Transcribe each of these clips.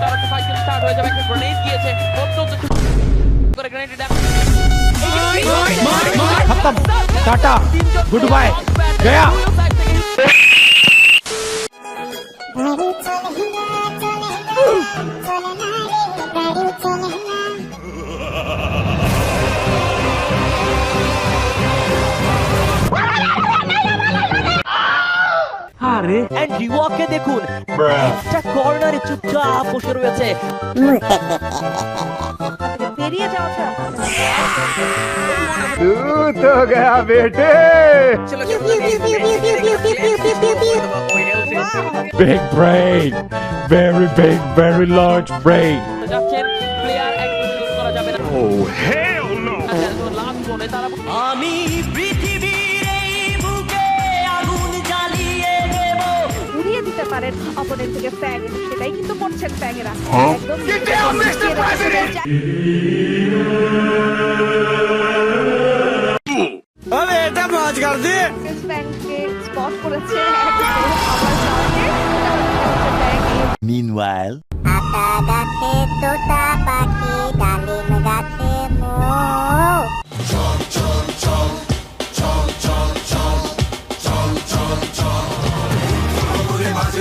But আর একটা cycle start হয়ে যাবে খতম। টাটা। গুড বাই গয়া চলে আরে রিওয়াকে দেখুন। একটা কর্নারে চুপচাপ বসে রয়েছে। বেরিয়ে যাও তো গয়া বেটে। Big brain, very big, very large brain. Oh hell no! আমি পারেন অপোনেন্ট থেকে ফ্যাগ সেটাই কিন্তু করছেন ফ্যাগেরা একদম আরে এটা Meanwhile,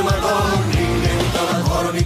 মাগর নীলের তলা ধরণী